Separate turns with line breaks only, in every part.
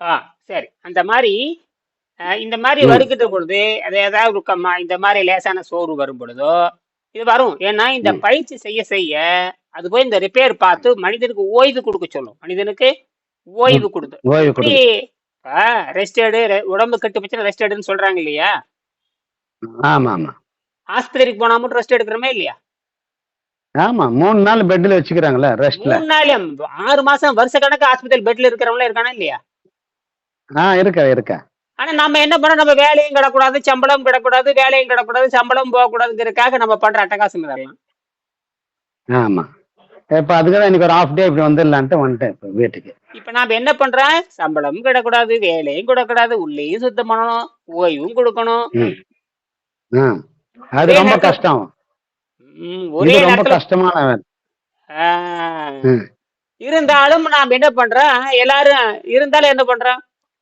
ஆ சரி. அந்த மாதிரி இந்த மாதிரி வருகின்ற பொழுது அது ஏதாவது கம்மா இந்த மாதிரி லேசான சோறு வரும் பொழுதோ இது வரும். ஏன்னா இந்த பயிற்சி செய்ய செய்ய அது போய் இந்த ரிப்பேர் பார்த்து மனிதனுக்கு ஓய்வு கொடுக்க சொல்லும். மனிதனுக்கு. ஓய்வு கொடுத்து. ரெஸ்ட் எடு உடம்பு கட்டு போச்சுன்னா ரெஸ்ட் எடுன்னு சொல்றாங்க இல்லையா?
ஆமா ஆமா
ஆஸ்பத்திரிக்கு போனா மட்டும் ரெஸ்ட் எடுக்கிறோமே இல்லையா?
ஆமா மூணு நாள் பெட்ல வச்சுக்கிறாங்களே ரெஸ்ட்ல
மூணு நாள் ஆறு மாசம் வருஷ கணக்கு ஆஸ்பத்திரி பெட்ல இருக்கிறவங்கள இருக்கானா இல்லையா?
ஆ இருக்கா இருக்கா.
ஆனா நம்ம என்ன பண்ணோம்? நம்ம வேலையும் கிடக்கூடாது சம்பளம் கிடக்கூடாது வேலையும் கிடக்கூடாது சம்பளம் போகக்கூடாதுங்கிறதுக்காக நம்ம பண்ற அட்டகாசம் இதெல்லாம்
ஆமா. இப்ப அதுக்குதான் இன்னைக்கு ஒரு ஹாஃப் டே இப்படி வந்துடலான்ட்டு வந்துட்டேன் இப்ப வீட்டுக்கு.
இப்ப நாம என்ன பண்றோம்? சம்பளம் கிடக்கூடாது வேலையும் கிடக்கூடாது உள்ளேயும் சுத்தம் பண்ணணும் ஓய்வும் கொடுக்கணும்.
அது ரொம்ப கஷ்டம்.
ஒரே
ரொம்ப
நேரத்துல
கஷ்டமான வேலை
ஆஹ்,
ம்.
இருந்தாலும் நாம் என்ன பண்றோம்? எல்லாரும் இருந்தாலும் என்ன பண்றோம்?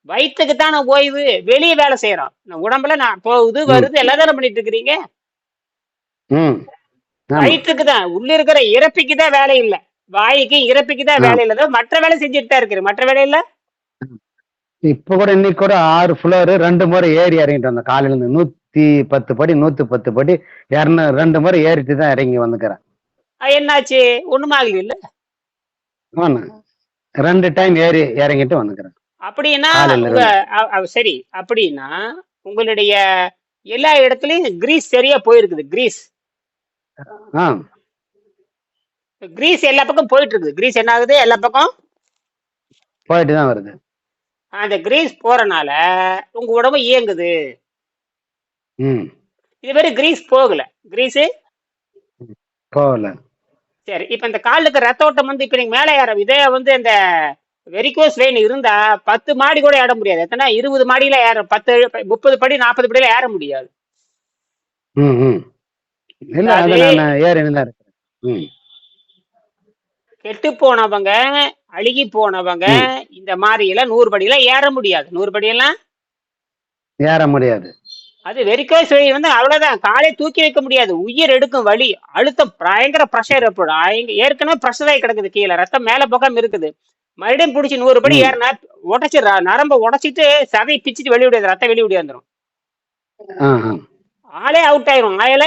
வயிற்றுக்கு தானே ஓய்வு வெளியே வேலை செய்யறோம். உடம்புல நான் போகுது வருது எல்லாம் தானே பண்ணிட்டு இருக்கிறீங்க? வயிற்றுக்கு தான். உள்ள இருக்கிற இறப்பிக்கு தான் வேலை இல்லை. வாய்க்கு இறப்பிக்கு தான் வேலை இல்லை. மற்ற வேலை செஞ்சுட்டு தான் இருக்கிற மற்ற வேலை இல்ல?
இப்ப கூட இன்னைக்கு கூட ஆறு ஃப்ளோர் ரெண்டு முறை ஏறி இறங்கிட்டு வந்தேன் காலையில இருந்து நூத்தி பத்து படி நூத்தி பத்து படி இரநூறு ரெண்டு முறை ஏறிட்டு தான் இறங்கி வந்துக்கிறேன்.
என்னாச்சு? ஒண்ணுமா இல்ல.
ரெண்டு டைம் ஏறி இறங்கிட்டு வந்துக்கிறேன்.
அப்படின்னா சரி அப்படின்னா உங்களுடைய எல்லா இடத்துலயும் கிரீஸ் சரியா போயிருக்குது கிரீஸ். கிரீஸ் எல்லா பக்கம் போயிட்டு இருக்குது கிரீஸ் என்ன ஆகுது எல்லா பக்கம்?
போயிட்டு தான் வருது.
அந்த கிரீஸ் போறனால உங்க உடம்பு இயங்குது.
ம்.
இது மாதிரி கிரீஸ் போகல. கிரீஸ்
போகல.
சரி இப்ப இந்த காலுக்கு ரத்த ஓட்டம் வந்து இப்ப நீங்க மேலே ஏற இதே வந்து இந்த வெரிகோஸ் வெயின் இருந்தா பத்து மாடி கூட ஏற முடியாது. எத்தனை? இருபது மாடியில ஏற பத்து முப்பது படி நாற்பது படியில ஏற முடியாது. கெட்டு போனவங்க அழுகி போனவங்க இந்த மாதிரி எல்லாம் நூறு படியில ஏற முடியாது. நூறு படியெல்லாம்?
ஏற முடியாது.
அது வெரிகோஸ் வெயின் வந்து அவ்வளவுதான். காலை தூக்கி வைக்க முடியாது. உயிர் எடுக்கும் வலி. அழுத்தம். பயங்கர ப்ரெஷர் ஏற்படும். ஏற்கனவே ப்ரெஷர் ஆகி கிடக்குது கீழே. ரத்தம் மேல பக்கம் இருக்குது. மறுபடியும் பிடிச்சி நூறு படி ஏறினா உடச்சி நரம்ப உடைச்சிட்டு சதை பிச்சுட்டு வெளிய விடாது ரத்தம் வெளிய விடிய வந்துடும் ஆளே அவுட் ஆயிரும். ஆயல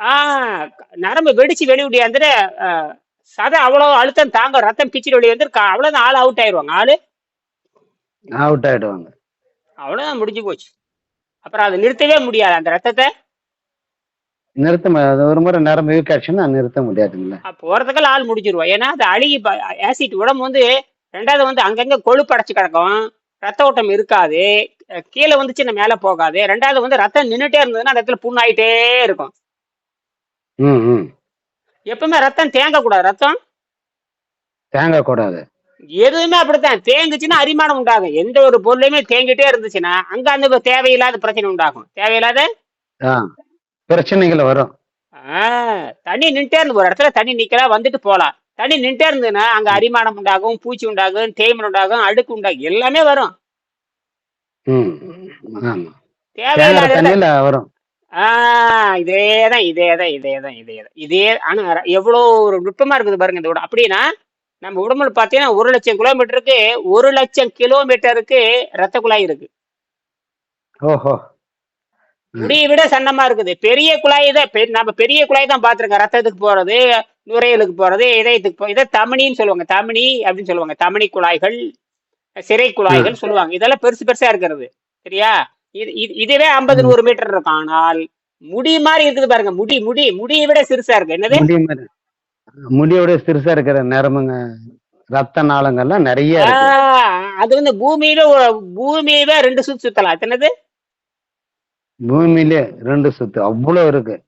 ஆ நரம்பு வெடிச்சு வெளிய விடியாந்துட்டு சதை அவ்வளவு அழுத்தம் தாங்க ரத்தம் பிச்சுட்டு வெளியே வந்து அவ்வளவுதான். ஆள் அவுட் ஆயிருவாங்க. ஆளு?
அவுட் ஆயிடுவாங்க.
அவ்வளவுதான் முடிஞ்சு போச்சு. அப்புறம் அதை நிறுத்தவே முடியாது. அந்த ரத்தத்தை
நிறுத்த மு- அது ஒரு முறை நரம்பு வீக் ஆச்சுன்னா நிறுத்த முடியாதுங்களா.
போறதுக்கெல்லாம் ஆள் முடிஞ்சிருவா. ஏன்னா அது அழுகி ஆசிட் உடம்பு வந்து ரெண்டாவது வந்து அங்கங்க கொழுப்பு அடைச்சு கிடக்கும். ரத்த ஓட்டம் இருக்காது. கீழே வந்துச்சுன்னா மேல போகாது. ரெண்டாவது வந்து ரத்தம் நின்னுட்டே இருந்ததுன்னா அந்த இடத்துல புண்ணாயிட்டே இருக்கும்.
ம் ம்.
எப்பவுமே ரத்தம் தேங்க கூடாது ரத்தம்
தேங்க கூடாது
எதுவுமே அப்படித்தான். தேங்குச்சுன்னா அரிமானம் உண்டாகும். எந்த ஒரு பொருளையுமே தேங்கிட்டே இருந்துச்சுன்னா அங்க அந்த தேவையில்லாத பிரச்சனை உண்டாகும். தேவையில்லாத?
பிரச்சனைகள் வரும்.
தண்ணி நின்ட்டே இருந்து ஒரு இடத்துல தண்ணி நிக்கலாம் வந்துட்டு போலாம். தண்ணி நின்ட்டே இருந்ததுன்னா அங்க அரிமானம் உண்டாகும் பூச்சி உண்டாகும் தேய்மன் உண்டாகும் அழுக்கு உண்டாகும் எல்லாமே வரும். தேவையில்லாத
வரும்.
ஆஹ் இதேதான் இதேதான் இதேதான் இதேதான். இதே ஆனா எவ்வளவு ஒரு நுட்பமா இருக்குது பாருங்க உடம்பு அப்படின்னா நம்ம உடம்புல பாத்தீங்கன்னா ஒரு லட்சம் கிலோமீட்டருக்கு ஒரு லட்சம் கிலோமீட்டருக்கு ரத்த குழாய் இருக்கு.
ஓஹோ.
முடியை விட சன்னமா இருக்குது. பெரிய குழாய் தான் நம்ம பெரிய குழாய் தான் பார்த்திருக்கோம். ரத்தத்துக்கு போறது நுரையீரலுக்கு போறது இதயத்துக்கு போ இதை தமனின்னு சொல்லுவாங்க. தமனி அப்படின்னு சொல்லுவாங்க. தமனி குழாய்கள் சிறை குழாய்கள் சொல்லுவாங்க. இதெல்லாம் பெருசு பெருசா இருக்கிறது. சரியா? இது இது- இதுவே ஐம்பது நூறு மீட்டர் இருக்கும். ஆனால் முடி மாதிரி இருக்குது பாருங்க. முடி முடி முடியை விட சிறுசா இருக்கு. என்னது?
முடியோட சிறுசா இருக்கிற நரம்புங்க ரத்த நாளங்கள்லாம் நிறைய
அது வந்து பூமியில பூமியவே ரெண்டு சுத்து சுத்தலாம். எத்தனது
பூமியிலே ரெண்டு சுத்து அவ்வளவு இருக்கு.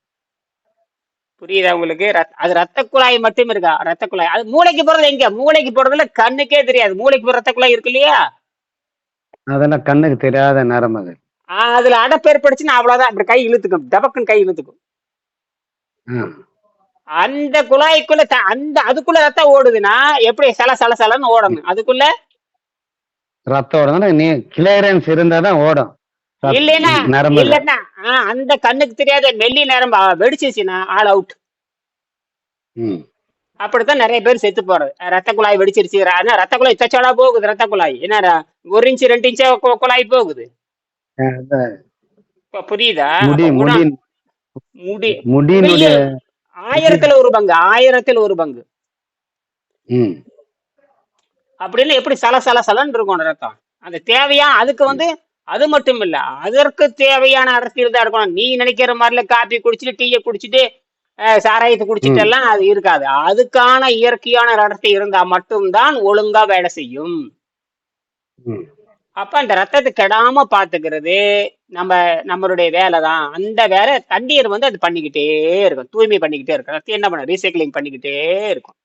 புரியுதா உங்களுக்கு? அது ரத்த குழாய் மட்டும் இருக்கா? ரத்த குழாய். அது மூளைக்கு போறது எங்க? மூளைக்கு போறதுல கண்ணுக்கே தெரியாது. மூளைக்கு போற ரத்த குழாய் இருக்கு இல்லையா?
அதெல்லாம் கண்ணுக்கு தெரியாத நரம்புகள்
ஆஹ் அதுல அடப்பு ஏற்பட்டுச்சுன்னா அவ்வளவுதான். அப்படி கை இழுத்துக்கும். டபக்குன்னு கை இழுத்துக்கும். அந்த குழாய்க்குள்ள அந்த அதுக்குள்ள ரத்தம் ஓடுதுன்னா எப்படி சல சல சலன்னு ஓடணும்? அதுக்குள்ள?
ரத்தம் ஓடுதுன்னா நீ கிளியரன்ஸ் இருந்தா தான் ஓடும்.
இல்லைன்னா இல்லைன்னா அந்த கண்ணுக்கு தெரியாத மெல்லி நரம்பு அ, வெடிச்சிச்சுன்னா ஆல் அவுட் அப்படித்தான் நிறைய பேர் செத்து போறது. ரத்த குழாய் வெடிச்சிருச்சு ஆனா ரத்த குழாய் தச்சோடா போகுது ரத்த குழாய். என்ன ஒரு இன்ச்சு ரெண்டு இன்ச்சா குழாய் போகுது? புரியுதா?
முடி முடி.
ஆயிரத்துல ஒரு பங்கு ஆயிரத்துல ஒரு பங்கு. அப்படின்னு எப்படி சல சல சலன்னு இருக்கும் ரத்தம் அந்த தேவையா? அதுக்கு வந்து அது மட்டும் இல்ல அதற்கு தேவையான அரசியல் தான் இருக்கணும் நீ நினைக்கிற மாதிரில காப்பி குடிச்சிட்டு டீயை குடிச்சிட்டு சாராயத்தை குடிச்சிட்டு. எல்லாம் அது இருக்காது. அதுக்கான இயற்கையான நடத்தை இருந்தா மட்டும்தான் ஒழுங்கா வேலை செய்யும். அப்ப அந்த ரத்தத்தை கெடாம பாத்துக்கிறது நம்ம நம்மளுடைய வேலை தான் அந்த வேலை தண்ணீர் வந்து அது பண்ணிக்கிட்டே இருக்கும். தூய்மை பண்ணிக்கிட்டே இருக்கும். ரத்தம் என்ன பண்ண ரீசைக்கிளிங் பண்ணிக்கிட்டே இருக்கும்.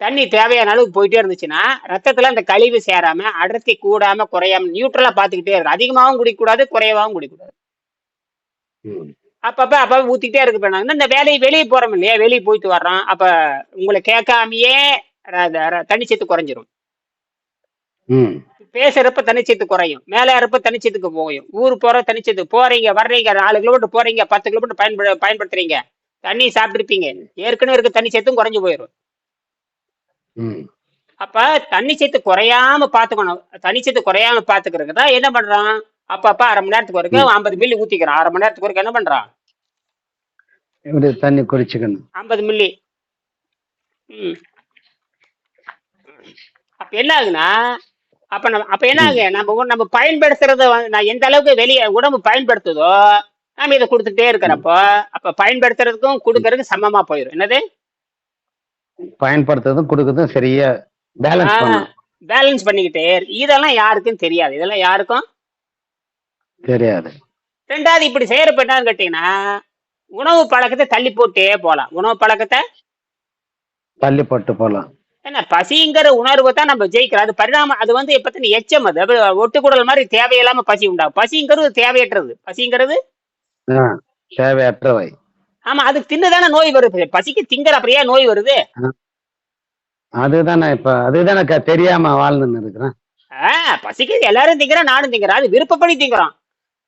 தண்ணி தேவையான அளவுக்கு போயிட்டே இருந்துச்சுன்னா ரத்தத்துல அந்த கழிவு சேராம அடர்த்தி கூடாம குறையாம நியூட்ரலா பாத்துக்கிட்டே இருக்கும். அதிகமாகவும் குடிக்கக்கூடாது குறையவாகவும் குடிக்கக்கூடாது.
ம்.
அப்பப்ப அப்பப்ப ஊத்திக்கிட்டே இருக்கு இந்த வேலையை வெளியே போறோம் இல்லையா? வெளியே போயிட்டு வர்றோம். அப்ப உங்களை கேட்காமயே தண்ணிச்சத்து குறைஞ்சிரும். பேசுறப்ப தனிச்சத்து குறையும். மேல இருப்ப தனிச்சத்துக்கு போகும் ஊர் போற தனிச்சத்து போறீங்க வர்றீங்க நாலு கிலோமீட்டர் போறீங்க பத்து கிலோமீட்டர் பயன்படு பயன்படுத்துறீங்க. தண்ணி சாப்பிட்டுருப்பீங்க. ஏற்கனவே இருக்க தண்ணிச்சத்தும் குறைஞ்சு போயிடும் அப்ப தண்ணிச்சத்து குறையாம பாத்துக்கணும். தண்ணிச்சத்து குறையாம பாத்துக்கிறதுக்கு தான் என்ன பண்றான்? அப்பப்ப அரை மணி நேரத்துக்கு ஒருக்க ஐம்பது மில்லி ஊத்திக்கிறான். அரை மணி நேரத்துக்கு ஒருக்க என்ன பண்றான்?
தண்ணி குடிச்சுக்கணும்?
ஐம்பது மில்லி அப்ப என்ன ஆகுனா அப்ப நம்ம அப்ப என்ன ஆகுது நம்ம நம்ம பயன்படுத்துறத நான் எந்த அளவுக்கு வெளியே உடம்பு பயன்படுத்துதோ நாம இதை கொடுத்துட்டே இருக்கிறப்போ அப்ப பயன்படுத்துறதுக்கும் கொடுக்கறதுக்கும் சமமா போயிடும் என்னது?
பயன்படுத்துறதும் கொடுக்கறதும் சரியா பேலன்ஸ்
பேலன்ஸ் பண்ணிக்கிட்டே. இதெல்லாம் யாருக்கும் தெரியாது. இதெல்லாம் யாருக்கும்?
தெரியாது.
ரெண்டாவது இப்படி செய்யறப்ப என்னன்னு கேட்டீங்கன்னா உணவு பழக்கத்தை தள்ளி போட்டே போலாம். உணவு பழக்கத்தை
தள்ளி போட்டு போலாம்.
என்ன பசிங்கிற உணர்வை தான் நம்ம ஜெயிக்கிறோம். அது பரிணாமம் அது வந்து எப்பத்தின எச்சம் அது. ஒட்டுக்குடல் மாதிரி தேவையில்லாம பசி உண்டாகும். பசிங்கிறது தேவையற்றது. பசிங்கிறது
தேவையற்றவை.
ஆமா அதுக்கு தின்னுதானே நோய் வருது. பசிக்கு திங்கிற அப்படியே நோய் வருது.
அதுதானே இப்ப அதுதானே தெரியாம வாழ்ந்துன்னு இருக்கிறேன்.
ஆஹ் பசிக்கு எல்லாரும் திங்கிறோம் நானும் திங்கிறேன். அது விருப்பப்படி திங்கிறோம்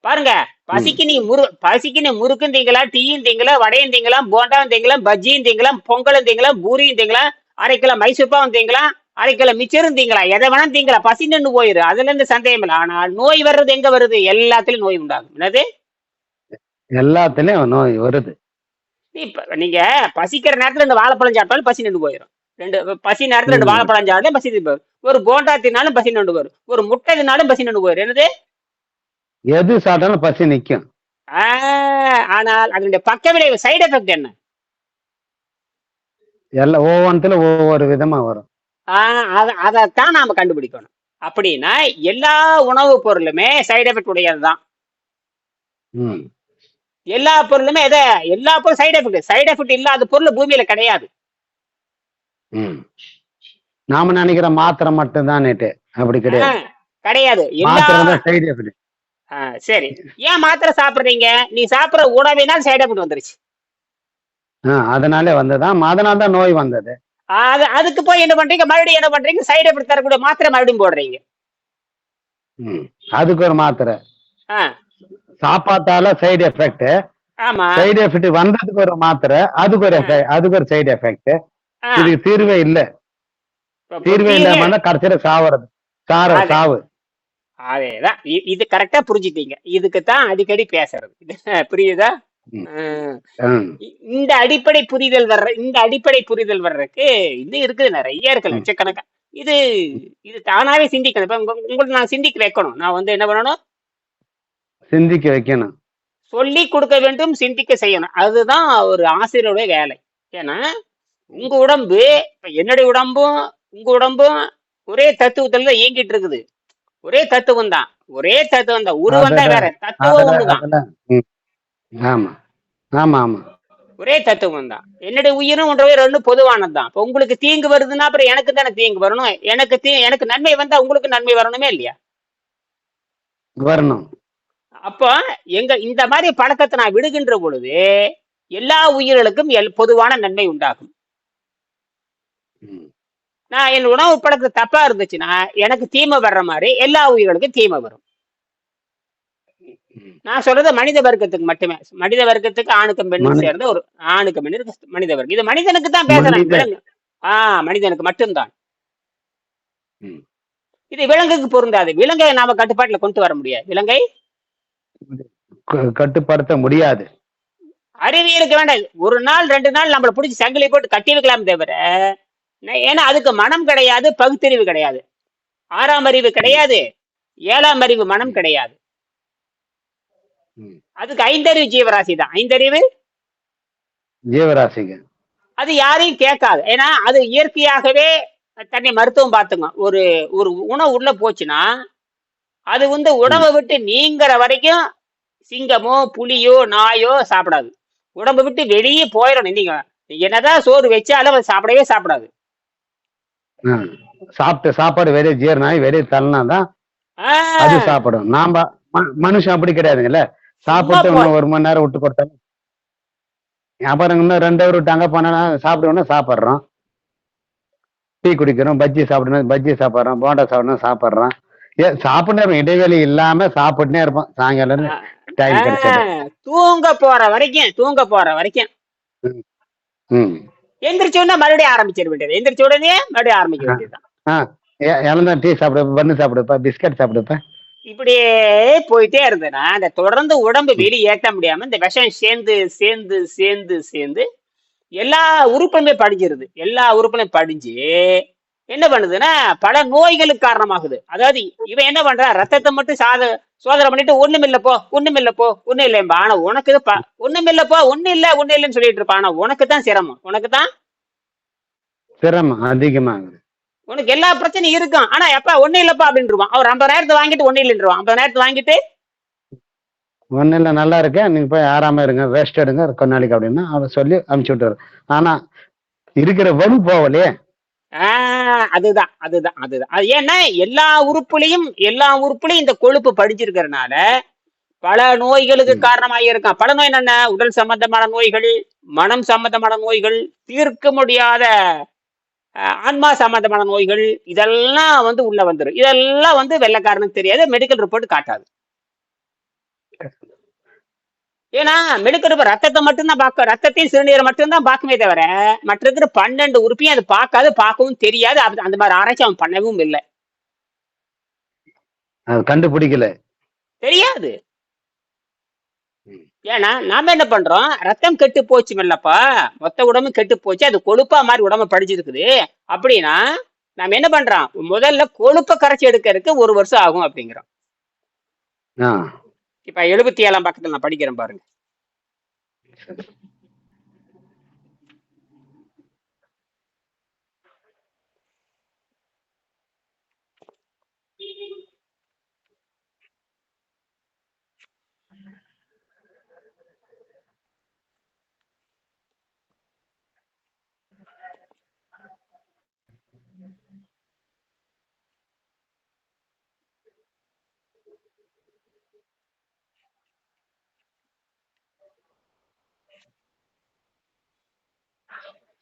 பாருங்க பசிக்கு நீ முரு பசிக்கு நீ முறுக்கும் திங்கலாம் டீயும் திங்கலாம் வடையும் திங்கலாம் போண்டாவும் திங்கலாம் பஜ்ஜியும் திங்கலாம் பொங்கலும் திங்கலாம் பூரியும் திங்கலாம். அரை கிலோ மைசூர் பாவும் திங்கலாம் அரை கிலோ மிச்சரும் திங்கலாம் எதை வேணாலும் திங்கலாம் பசி நின்று போயிரு. அதுல இருந்து சந்தேகம் இல்லை. ஆனால் நோய் வர்றது எங்க வருது? எல்லாத்துலயும் நோய் உண்டாகும். என்னது?
எல்லாத்துலயும் நோய் வருது.
இப்ப நீங்க பசிக்கிற நேரத்துல ரெண்டு வாழைப்பழம் சாப்பிட்டாலும் பசி நின்று போயிடும் ரெண்டு பசி நேரத்துல ரெண்டு. வாழைப்பழம் சாப்பிட்டாலும் பசி நின்று போயிடும் ஒரு போண்டா தின்னாலும் பசி நின்று போயிடும் ஒரு முட்டை தின்னாலும் பசி நின்று போயிடும் என்னது?
எது சாப்பிட்டாலும் பசி நிக்கும்.
ஆஹ், ஆனால் அதனுடைய பக்க விளைவு சைடு எஃபெக்ட் என்ன?
எல்லா ஒவ்வொன்றுல ஒவ்வொரு விதமா வரும்.
அதைத்தான் நாம கண்டுபிடிக்கணும். அப்படின்னா எல்லா உணவுப் பொருளுமே சைடு எஃபெக்ட் உடையது தான் எல்லா பொருளுமே எதை? எல்லா பொருளும் சைடு எஃபெக்ட் சைடு எஃபெக்ட் இல்லாத பொருள் பூமியில கிடையாது.
நாம நினைக்கிற மாத்திரை மட்டும்தான் நேட்டு அப்படி கிடையாது.
கிடையாது.
தான்
சரி. ஏன் மாத்திரை சாப்பிடுறீங்க? நீ சாப்பிடுற உணவினால் சைடு எஃபெக்ட் வந்துருச்சு.
அதனாலே வந்ததுதான் அதனால தான் நோய் வந்தது.
அது அதுக்கு போய் என்ன பண்றீங்க? மறுபடியும் என்ன பண்றீங்க? சைடு எஃபெக்ட் தரக்கூடிய மாத்திரை மறுபடியும் போடுறீங்க.
அதுக்கு ஒரு மாத்திரை. சாப்பாட்டால சைடு எஃபெக்ட்
ஆமா.
சைடு எஃபெக்ட் வந்ததுக்கு ஒரு மாத்திரை அதுக்கு ஒரு அதுக்கு ஒரு சைடு எஃபெக்ட் இதுக்கு தீர்வே இல்ல. தீர்வே. இல்லாம கடைசியில சாவறது. சார. சாவு.
அதேதான். இது கரெக்டா புரிஞ்சுட்டீங்க. இதுக்கு தான் அடிக்கடி பேசுறது. புரியுதா? இந்த அடிப்படை புரிதல் வர்ற இந்த அடிப்படை புரிதல் வர்றதுக்கு இன்னும் இருக்குது நிறைய இருக்கு லட்சக்கணக்கா. இது இது தானாவே சிந்திக்கணும். இப்ப உங்க- உங்களுக்கு நான் சிந்திக்க வைக்கணும். நான் வந்து என்ன பண்ணணும்?
சிந்திக்க வைக்கணும்.
சொல்லி கொடுக்க வேண்டும் சிந்திக்க செய்யணும். அதுதான் ஒரு ஆசிரியருடைய வேலை. ஏன்னா உங்க உடம்பு இப்ப என்னுடைய உடம்பும் உங்க உடம்பும் ஒரே தத்துவத்துல தான் இயங்கிட்டு இருக்குது. ஒரே தத்துவம் தான். ஒரே தத்துவம் தான். உருவம் தான் வேற. தத்துவம் ஒண்ணுதான்.
ம். ஆமா. ஆமா ஆமா.
ஒரே தத்துவம் தான் என்னுடைய உயிரும் ஒன்றவே ரெண்டும் பொதுவானது தான் இப்ப உங்களுக்கு தீங்கு வருதுன்னா அப்புறம் எனக்கு தானே தீங்கு வரணும்? எனக்கு தீ எனக்கு நன்மை வந்தா உங்களுக்கு நன்மை வரணுமே இல்லையா?
வரணும்.
அப்போ எங்க இந்த மாதிரி பழக்கத்தை நான் விடுகின்ற பொழுது எல்லா உயிர்களுக்கும் எல் பொதுவான நன்மை உண்டாகும். நான் என் உணவு பழக்கம் தப்பா இருந்துச்சுன்னா எனக்கு தீமை வர்ற மாதிரி எல்லா உயிர்களுக்கும் தீமை வரும். நான் சொல்றது மனித வர்க்கத்துக்கு மட்டுமே. மனித வர்க்கத்துக்கு ஆணுக்கும் பெண்ணும் சேர்ந்த ஒரு ஆணுக்கு பெண்ணுக்கு மனித வர்க்கம். இது மனிதனுக்கு தான் பேசுறேன்
மனித-
விலங்கு. ஆ மனிதனுக்கு மட்டும்தான். இது விலங்குக்கு பொருந்தாது. விலங்கை நாம கட்டுப்பாட்டுல கொண்டு வர முடியாது. விலங்கை?
கட்டுப்படுத்த முடியாது.
அறிவியலுக்கு வேண்டாம். ஒரு நாள் ரெண்டு நாள் நம்மள பிடிச்சி சங்கிலி போட்டு கட்டி வைக்கலாம் தவிர ஏன்னா அதுக்கு மனம் கிடையாது பகுத்தறிவு கிடையாது. ஆறாம் அறிவு கிடையாது ஏழாம் அறிவு மனம் கிடையாது. அதுக்கு ஐந்தறிவு ஜீவராசி தான். ஐந்தறிவு?
ஜீவராசிங்க.
அது யாரையும் கேட்காது. ஏன்னா அது இயற்கையாகவே தன்னை மருத்துவம் பார்த்துங்க ஒரு ஒரு உணவு உள்ள போச்சுன்னா அது வந்து உடம்பை விட்டு நீங்கிற வரைக்கும் சிங்கமோ புலியோ நாயோ சாப்பிடாது. உடம்பை விட்டு வெளியே போயிடணும். நீங்க என்னதான் சோறு வச்சாலும் அது சாப்பிடவே சாப்பிடாது.
சாப்பிட்ட சாப்பாடு வெளியே ஜீரணாகி வெளியே தள்ளனா தான் அது சாப்பிடும். நாம மனுஷன் அப்படி கிடையாதுங்கல்ல? சாப்பிட்டு ஒரு மணி நேரம் விட்டு கொடுத்தாலும் அப்புறம் இன்னும் ரெண்டு ஹவர் விட்டு அங்கே போனா சாப்பிடுவோம்னா சாப்பிட்றோம். டீ குடிக்கிறோம் பஜ்ஜி சாப்பிடணும் பஜ்ஜி சாப்பிட்றோம் போண்டா சாப்பிடணும் சாப்பிட்றோம். ஏ சாப்பிட்ணும் இடைவெளி இல்லாம சாப்பிட்டுனே இருப்போம். சாயங்காலம் டைம் கிடைச்சது.
தூங்க போற வரைக்கும் தூங்க போற வரைக்கும். எந்திரிச்ச உடனே மறுபடியும் ஆரம்பிச்சிட வேண்டியது. எந்திரிச்ச உடனே மறுபடியும் ஆரம்பிக்க வேண்டியதுதான்.
ஆ எ- இளந்தா டீ சாப்பிடு பண்ணு சாப்பிடுப்பா பிஸ்கட் சாப்பிடுப்பா.
இப்படியே போயிட்டே இருந்தேன்னா அந்த தொடர்ந்து உடம்பு வெளியேற்ற முடியாம இந்த விஷம் சேர்ந்து சேர்ந்து சேர்ந்து சேர்ந்து எல்லா உறுப்புமே படிஞ்சிருது. எல்லா உறுப்புலையும் படிஞ்சு என்ன பண்ணுதுன்னா பல நோய்களுக்கு காரணமாகுது. அதாவது இவன் என்ன பண்றான் ரத்தத்தை மட்டும் சாத சோதனை பண்ணிட்டு ஒண்ணும் இல்லப்போ ஒண்ணும் இல்லப்போ ஒண்ணும் இல்லைம்பா ஆனா உனக்கு இது ப- ஒண்ணும் இல்லப்போ ஒண்ணும் இல்ல ஒண்ணும் இல்லைன்னு சொல்லிட்டு இருப்பான். ஆனா உனக்கு தான் சிரமம். உனக்கு தான்
சிரமம் அதிகமாகுது.
உனக்கு எல்லா பிரச்சனையும் இருக்கும். ஆனா எப்ப ஒண்ணும் இல்லப்பா அப்படின்றான் அவர் ஐம்பதாயிரத்தை வாங்கிட்டு ஒண்ணும் இல்லைன்றான் ஐம்பதாயிரத்தை வாங்கிட்டு
ஒன்றும் இல்லை நல்லா இருக்கேன். நீங்கள் போய் ஆறாம இருங்க ரெஸ்ட் எடுங்க கொஞ்ச நாளைக்கு அப்படின்னா அவர் சொல்லி அமுச்சு விட்டுரு ஆனா இருக்கிற வலு போகலையே.
அதுதான் அதுதான் அதுதான். அது ஏன்னா எல்லா உறுப்புலையும் எல்லா உறுப்புலையும் இந்த கொழுப்பு படிஞ்சிருக்கிறதுனால பல நோய்களுக்கு. காரணமாக இருக்கான். பல நோய் என்னென்ன? உடல் சம்பந்தமான நோய்கள் மனம் சம்பந்தமான நோய்கள் தீர்க்க முடியாத ஆன்மா சம்பந்தமான நோய்கள் இதெல்லாம் வந்து உள்ள வந்துரும். இதெல்லாம் வந்து வெள்ளைக்காரனுக்கு தெரியாது மெடிக்கல் ரிப்போர்ட் காட்டாது. ஏன்னா மெடிக்கல் ரிப்போர்ட் ரத்தத்தை மட்டும்தான் பார்க்க ரத்தத்தையும் சிறுநீரை மட்டும்தான் பார்க்குமே தவிர மற்ற இருக்கிற பன்னெண்டு உறுப்பையும் அது பார்க்காது பார்க்கவும் தெரியாது. அந்த மாதிரி ஆராய்ச்சி அவன் பண்ணவும் இல்லை.
கண்டுபிடிக்கல.
தெரியாது. ஏன்னா நாம என்ன பண்றோம்? ரத்தம் கெட்டு போச்சு இல்லப்பா மொத்த உடம்பு கெட்டு போச்சு. அது கொழுப்பா மாதிரி உடம்பு படிச்சிருக்குது அப்படின்னா நாம என்ன பண்றோம்? முதல்ல கொழுப்பை கரைச்சி எடுக்கிறதுக்கு ஒரு வருஷம் ஆகும் அப்படிங்கிறோம். இப்ப எழுபத்தி ஏழாம் பக்கத்துல நான் படிக்கிறேன் பாருங்க.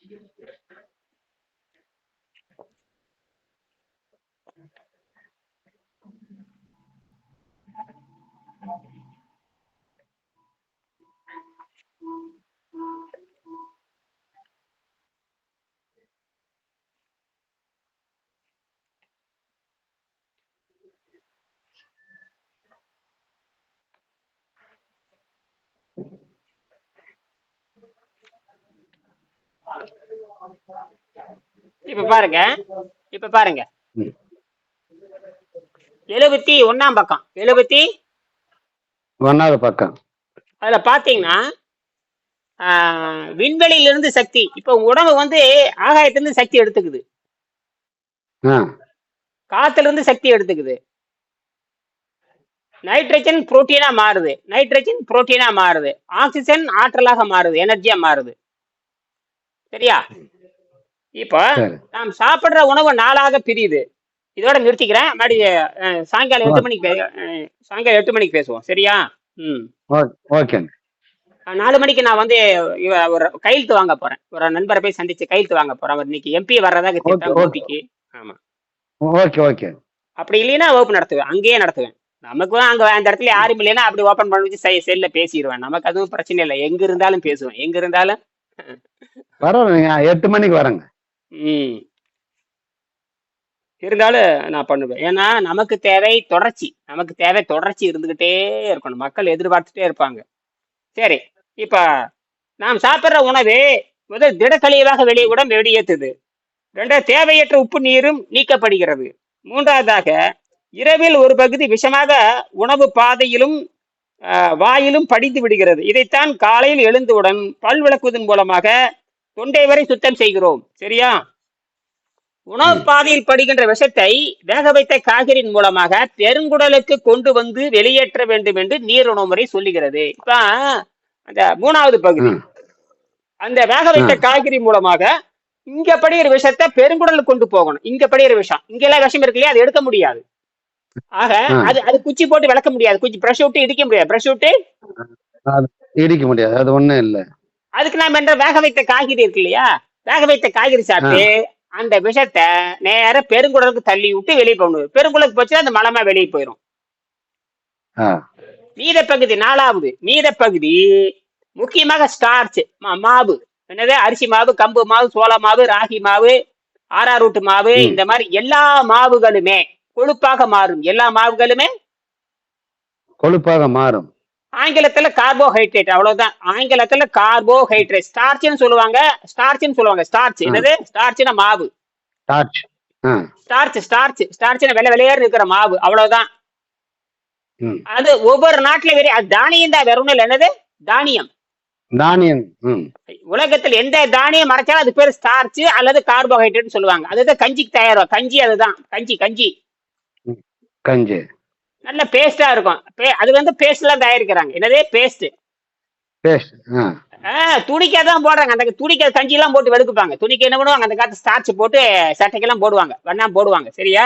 Yeah. இப்ப பாருங்க. இப்ப பாருங்க. எழுபத்தி ஒண்ணாம் பக்கம். எழுபத்தி
ஒன்னாவது பக்கம்.
அதுல பாத்தீங்கன்னா ஆஹ், விண்வெளியிலிருந்து சக்தி. இப்ப உடம்பு வந்து ஆகாயத்திலிருந்து சக்தி எடுத்துக்குது. காத்துல இருந்து சக்தி எடுத்துக்குது. நைட்ரஜன் புரோட்டீனா மாறுது. நைட்ரஜன் புரோட்டீனா மாறுது. ஆக்சிஜன் ஆற்றலாக மாறுது. எனர்ஜியா மாறுது. சரியா? இப்போ நாம் சாப்பிடுற உணவு நாளாக பிரியுது. இதோட நிறுத்திக்கிறேன். மறுபடியும் அஹ், சாயங்காலம் எட்டு மணிக்கு சாயங்காலம் எட்டு மணிக்கு பேசுவோம். சரியா? ம்.
ஓ- ஓகேங்க
அஹ், நாலு மணிக்கு நான் வந்து ஒரு கையெழுத்து வாங்க போறேன். ஒரு நண்பரை போய் சந்திச்சு கையெழுத்து வாங்க போறேன். அவர் இன்னைக்கு எம்பி வர்றதாக திட்டம்
ஓகே.
ஊட்டிக்கு ஆமா.
Okay okay.
அப்படி இல்லைன்னா வகுப்பு நடத்துவேன். அங்கேயே நடத்துவேன். நமக்கு அங்க அந்த இடத்துல யாரும் இல்லைன்னா அப்படி ஓபன் பண்ணி செல்ல பேசிடுவேன். நமக்கு அதுவும் பிரச்சனை இல்லை. எங்க இருந்தாலும் பேசுவேன். எங்க இருந்தாலும்
பரவாயில்லைங்க எட்டு மணிக்கு வரேங்க.
ம். இருந்தாலும் நான் பண்ணுவேன். ஏன்னா நமக்கு தேவை தொடர்ச்சி. நமக்கு தேவை தொடர்ச்சி இருந்துகிட்டே இருக்கணும். மக்கள் எதிர்பார்த்துட்டே இருப்பாங்க. சரி இப்போ நாம் சாப்பிட்ற உணவு முதல் திடக்கழிவாக வெளியே கூட வெளியேற்றுது. ரெண்டாவது தேவையற்ற உப்பு நீரும் நீக்கப்படுகிறது. மூன்றாவதாக இரவில் ஒரு பகுதி விஷமாக உணவு பாதையிலும் வாயிலும் படிந்து விடுகிறது. இதைத்தான் காலையில் எழுந்தவுடன் பல் விளக்குவதன் மூலமாக தொண்டை வரை சுத்தம் செய்கிறோம். சரியா? உணவு பாதையில் படுகின்ற விஷத்தை வேக வைத்த காய்கறியின் மூலமாக பெருங்குடலுக்கு கொண்டு வந்து வெளியேற்ற வேண்டும் என்று நீர் உணவு முறை சொல்லுகிறது. இப்ப அந்த மூணாவது பகுதி. அந்த வேக வைத்த காய்கறி மூலமாக இங்க படுகிற விஷத்தை பெருங்குடலுக்கு கொண்டு போகணும். இங்க படுகிற விஷம். இங்க எல்லாம் விஷம் இருக்கு இல்லையா? அது எடுக்க முடியாது. ஆக. அது அது குச்சி போட்டு விளக்க முடியாது. குச்சி பிரஷ் விட்டு இடிக்க முடியாது. பிரஷ் விட்டு
இடிக்க முடியாது. அது ஒண்ணும் இல்ல.
அதுக்கு நாம என்ற வேக வைத்த காய்கறி இருக்கு இல்லையா? வேக வைத்த காய்கறி சாப்பிட்டு அந்த விஷத்தை நேர பெருங்குடலுக்கு தள்ளி விட்டு வெளியே போகணும். பெருங்குடலுக்கு போச்சு அந்த மலமா வெளியே போயிடும்
ஆ.
மீத பகுதி நாலாவது. மீத பகுதி முக்கியமாக ஸ்டார்ச் மாவு. என்னது? அரிசி மாவு கம்பு மாவு சோள மாவு ராகி மாவு ஆறாரூட்டு மாவு. இந்த மாதிரி எல்லா மாவுகளுமே கொழுப்பாக மாறும். எல்லா மாவுகளுமே
கொழுப்பாக மாறும்.
ஆங்கிலத்துல கார்போஹைட்ரேட் அவ்வளவுதான். ஆங்கிலத்துல கார்போஹைட்ரேட் ஸ்டார்ச்னு சொல்லுவாங்க. ஸ்டார்ச்னு சொல்லுவாங்க. ஸ்டார்ச் என்னது? ஸ்டார்ச்னா மாவு.
டார்ச் ஆ.
ஸ்டார்ச் ஸ்டார்ச் ஸ்டார்ச்னா வெள்ளை வெளியேறு இருக்கிற மாவு. அவ்வளவுதான். அது ஒவ்வொரு நாட்டுல வேற அது தானியம் தான். வேற ஒண்ணும் என்னது? தானியம்.
தானியம்.
உலகத்தில் எந்த தானியம் மறைச்சாலும் அது பேர் ஸ்டார்ச் அல்லது கார்போஹைட்ரேட் சொல்லுவாங்க. அதுதான் கஞ்சிக்கு தயாரம் கஞ்சி அதுதான். கஞ்சி கஞ்சி.
கஞ்சி.
நல்ல பேஸ்டா இருக்கும். அது வந்து பேஸ்ட் எல்லாம் தயாரிக்கிறாங்க. என்னதே? பேஸ்ட்
பேஸ்ட் ஆ.
துணிக்கா தான் போடுறாங்க. அந்த துணிக்க கஞ்சி எல்லாம் போட்டு வெளுக்குப்பாங்க துணிக்கு என்ன பண்ணுவாங்க? அந்த காலத்து ஸ்டார்ச் போட்டு சட்டைக்கெல்லாம் போடுவாங்க. வண்ணா போடுவாங்க. சரியா?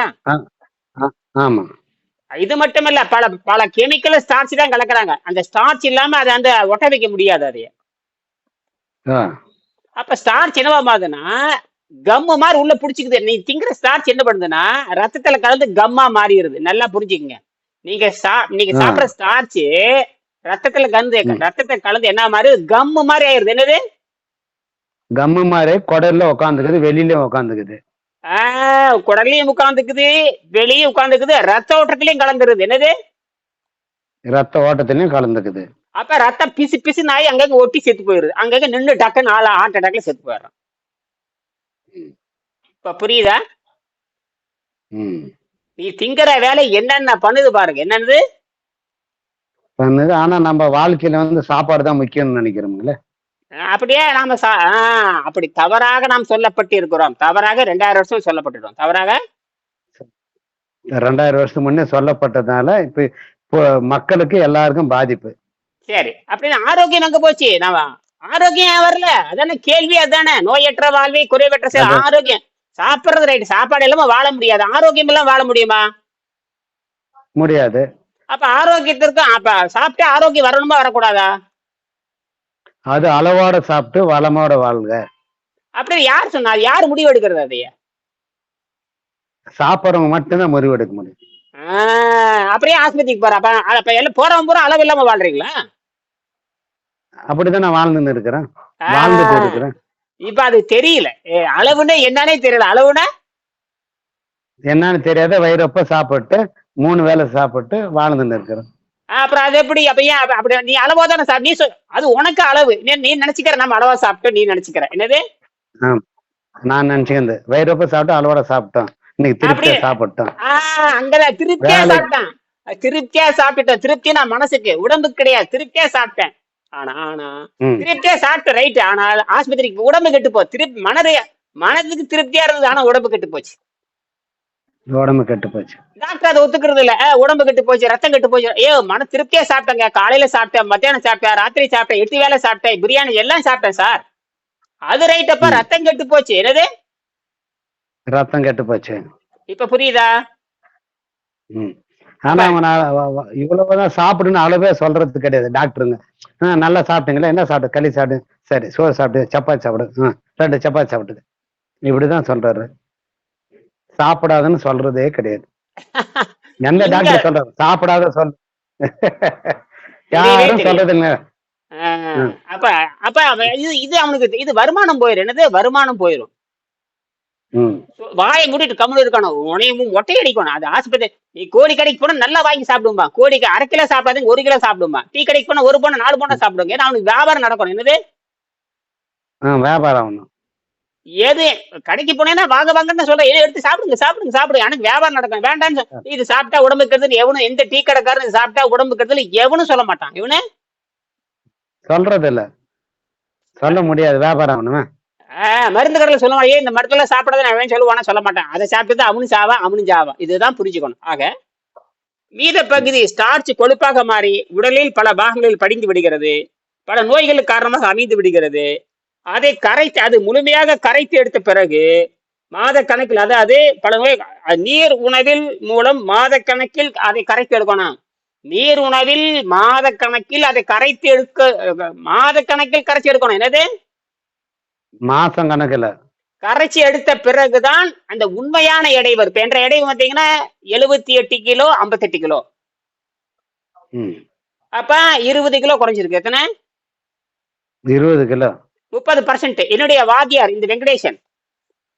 ஆமா.
இது மட்டும் இல்ல பல பல கெமிக்கல் ஸ்டார்ச் தான் கலக்குறாங்க. அந்த ஸ்டார்ச் இல்லாம அதை அந்த ஒட்ட வைக்க முடியாது அதைய
ஆ.
அப்ப ஸ்டார்ச் என்னவா மாறுதுன்னா கம்மு மாதிரி உள்ள புடிச்சுக்குது. நீ திங்கிற ஸ்டார்ச் என்ன பண்ணுதுன்னா ரத்தத்துல கலந்து கம்மா மாறிடுது. நல்லா புரிஞ்சுக்கங்க. நீங்க சா நீங்க. சாப்பிடுற ஸ்டார்ச் ரத்தத்துல கலந்து
ம்.
ரத்தத்தை கலந்து என்ன மாதிரி கம்மு மாதிரி ஆயிருது. என்னது?
கம்மு மாதிரி குடல்ல உட்காந்துக்குது வெளியிலயும் உட்காந்துக்குது
ஆஹ் குடலையும் உட்காந்துக்குது வெளியே உட்காந்துக்குது ரத்த ஓட்டத்திலையும் கலந்துருது. என்னது?
ரத்த ஓட்டத்திலயும் கலந்துக்குது.
அப்ப ரத்தம் பிசு பிசு நாய் அங்கங்க ஒட்டி செத்து போயிருது அங்கங்க நின்று டக்குன்னு ஆள ஹார்ட் அட்டாக்ல செத்து போயிடுறான். இப்ப புரியுதா? நீ திங்கிற வேலை என்னென்ன பண்ணுது பாருங்க. என்னது
பண்ணுது. ஆனா நம்ம வாழ்க்கையில வந்து சாப்பாடு தான் முக்கியம்னு நினைக்கிறோம்ல.
அப்படியே நாம அப்படி தவறாக நாம் சொல்லப்பட்டு இருக்கிறோம் தவறாக ரெண்டாயிரம் வருஷம் சொல்லப்பட்டுட்டோம் தவறாக?
ரெண்டாயிரம் வருஷம் முன்னே சொல்லப்பட்டதுனால இப்ப இப்போ மக்களுக்கு எல்லாருக்கும் பாதிப்பு.
சரி. அப்படின்னு ஆரோக்கியம் எங்க போச்சு? நாம ஆரோக்கியம் வரல? அதானே கேள்வி அதானே. நோயற்ற வாழ்வை குறைவற்ற. ஆரோக்கியம். சாப்பிடுறது ரைட் சாப்பாடு இல்லாம வாழ முடியாது. ஆரோக்கியம் எல்லாம் வாழ முடியுமா?
முடியாது.
அப்ப ஆரோக்கியத்திற்கும் அப்ப சாப்பிட்டு ஆரோக்கியம் வரணுமா வரக்கூடாதா?
அது அளவோட சாப்பிட்டு வளமோட வாழ்க.
அப்படி யார் சொன்னா யார் முடிவு எடுக்கிறது அதைய?
சாப்பிட்றவங்க மட்டும்தான் முடிவெடுக்க முடியும்.
ஆஹ் அப்படியே ஆஸ்பத்திரிக்கு போற. அப்ப அப்ப எல்லாம் போறவங்க பூரா அளவு இல்லாம வாழ்றீங்களா?
அப்படிதான் நான் வாழ்ந்துன்னு இருக்கிறேன். வாழ்ந்துட்டு இருக்கிறேன்.
இப்ப அது தெரியல. அளவுன்னா என்னன்னே தெரியல. அளவுனா?
என்னன்னு தெரியாத வயிறப்ப சாப்பிட்டு மூணு வேளை சாப்பிட்டு வாழ்ந்துன்னு இருக்கிறேன்
அப்புறம் அது எப்படி? அப்ப ஏன் அப்ப- அப்படி நீ அளவா தானே சாப் நீ சொல் அது உனக்கு அளவு. நீ நீ நினைச்சுக்கிற நம்ம அளவா சாப்பிட்டு நீ நினைச்சுக்கிற. என்னது?
நான் நினைச்சுக்கிறது வயிறப்ப சாப்பிட்டு அளவோட சாப்பிட்டோம். இன்னைக்கு திருப்தியா. சாப்பிட்டோம்.
அங்கதான் திருப்தியா. சாப்பிட்டேன். திருப்தியா சாப்பிட்டேன் திருப்தி நான் மனசுக்கு. உடம்புக்கு கிடையாது. திருப்தியா சாப்பிட்டேன். ஆனா ஆனா திருப்தியா சாப்பிட்ட ரைட் ஆனால் ஆஸ்பத்திரிக்கு உடம்பு கெட்டு போ திருப்தி மனது மனதுக்கு திருப்தியா இருந்தது ஆனா உடம்பு கெட்டு போச்சு.
உடம்பு கெட்டு போச்சு.
டாக்டர் அதை ஒத்துக்கிறது இல்ல. உடம்பு கெட்டு போச்சு ரத்தம் கெட்டு போச்சு. ஏ மன திருப்தியா சாப்பிட்டேங்க. காலையில சாப்பிட்டேன் மத்தியானம் சாப்பிட்டேன் ராத்திரி சாப்பிட்டேன் எட்டு வேளை சாப்பிட்டேன் பிரியாணி எல்லாம் சாப்பிட்டேன் சார் அது ரைட் அப்ப
ம்.
ரத்தம் கெட்டு போச்சு. என்னது?
ரத்தம் கெட்டு போச்சு.
இப்ப புரியுதா?
ஆனா வ- இவ்வளவுதான் சாப்பிடுன்னு அளவே சொல்றது கிடையாது டாக்டருங்க ஆ நல்லா சாப்பிட்டீங்களா? என்ன சாப்பிட்டு? களி சாப்பிடு. சரி சோறு சாப்பிட்டு சப்பாத்தி சாப்பிடு. ஆ ரெண்டு சப்பாத்தி சாப்பிட்டு இப்படிதான் சொல்றாரு. சாப்பிடாதுன்னு சொல்றதே கிடையாது. எந்த டாக்டர் சொல்றது சாப்பிடாத சொல். யாரும். சொல்றதுங்க
அப்ப அப்ப அவன் இது இது அவனுக்கு இது வருமானம் போயிடும் என்னது? வருமானம் போயிடும் வாயை மூடிட்டு கம்முனு இருக்கணும். உனையும் மொட்டை அடிக்கணும். அது ஆஸ்பத்திரி. நீ கோடி கடைக்கு போனா நல்லா வாங்கி சாப்பிடும்பா. கோடிக்கு அரை கிலோ சாப்பிடாதுங்க ஒரு கிலோ சாப்பிடும்பா. டீ கடைக்கு போனா ஒரு போனா நாலு போனா சாப்பிடுங்க. ஏன்னா அவனுக்கு வியாபாரம் நடக்கணும். என்னது?
வியாபாரம்
எது? கடைக்கு போனேன்னா வாங்க வாங்கன்னு சொல்றேன். ஏன் எடுத்து சாப்பிடுங்க சாப்பிடுங்க சாப்பிடுங்க. எனக்கு வியாபாரம் நடக்கும் வேண்டாம்னு. இது சாப்பிட்டா உடம்பு கெடுதல். எவனும் எந்த டீ கடைக்காரன் சாப்பிட்டா உடம்பு கெடுதல். எவனும் சொல்ல மாட்டான். இவனு?
சொல்றது இல்ல சொல்ல முடியாது. வியாபாரம்
ஆஹ், மருந்து கடையில் சொல்ல மாதிரியே இந்த மருத்துவ சாப்பிடாத நான் வேணும் சொல்லுவானா சொல்ல மாட்டேன். அதை சாப்பிட்டு அவனும் சாவா அவனும் சாவா இதுதான் புரிஞ்சுக்கணும். ஆக மீத பகுதி ஸ்டார்ச் கொழுப்பாக மாறி உடலில் பல பாகங்களில் படிந்து விடுகிறது. பல நோய்களுக்கு காரணமாக அமைந்து விடுகிறது. அதை கரைத்து அது முழுமையாக கரைத்து எடுத்த பிறகு மாத கணக்கில் அதாவது பல நோய் நீர் உணவில் மூலம் மாத கணக்கில் அதை கரைத்து எடுக்கணும். நீர் உணவில் மாத கணக்கில் அதை கரைத்து எடுக்க மாத கணக்கில் கரைச்சி எடுக்கணும். என்னது?
மாசம் கணக்குல.
கரைச்சி எடுத்த பிறகுதான் அந்த உண்மையான எடை வரும் இப்ப என்ற எடை பார்த்தீங்கன்னா எழுபத்தி எட்டு கிலோ ஐம்பத்தெட்டு கிலோ. அப்ப இருபது கிலோ குறைஞ்சிருக்கு. எத்தனை?
இருபது கிலோ.
முப்பது பர்சன்ட் என்னுடைய வாத்தியார் இந்த வெங்கடேசன்.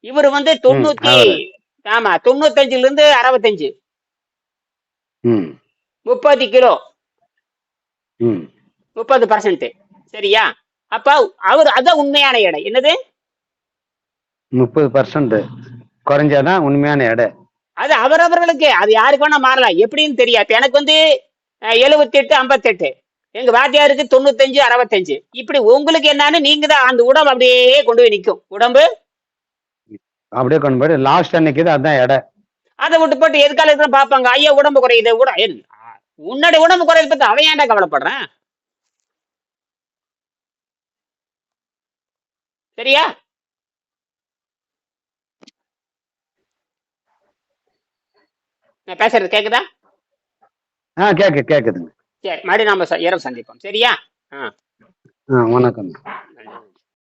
இவர் வந்து தொண்ணூத்தி. ஆமா தொண்ணூத்தஞ்சுல இருந்து அறுபத்தஞ்சு முப்பது கிலோ. முப்பது பர்சன்ட் சரியா? அப்ப அவர் அதான் உண்மையான எடை. என்னது?
முப்பது பர்சன்ட் குறைஞ்சாதான் உண்மையான எடை.
அது அவரவர்களுக்கு. அது யாருக்கு வேணா மாறலாம். எப்படின்னு தெரியாது. இப்ப எனக்கு வந்து எழுபத்தி எட்டு ஐம்பத்தெட்டு. எங்க வாத்தியாருக்கு தொண்ணூத்தஞ்சு அறுபத்தஞ்சு இப்படி உங்களுக்கு என்னன்னு நீங்க தான் அந்த உடம்பு அப்படியே கொண்டு போய் நிக்கும். உடம்பு?
அப்படியே கொண்டு போயிட்டு லாஸ்ட் அன்னைக்கு தான் அதான் எடை.
அதை விட்டு போட்டு எதுக்கால இருக்கிற பாப்பாங்க ஐயா உடம்பு குறையுது. ஏன், உன்னோட உடம்பு குறையுது பத்தி அவன் ஏன்டா கவலைப்படுறான்? சரியா? நான் பேசுறது கேக்குதா?
ஆ கேக்கு கேக்குதுங்க.
சரி மறுபடியும் நாம இரவு சந்திப்போம். சரியா? ஆ.
ஆ வணக்கம்.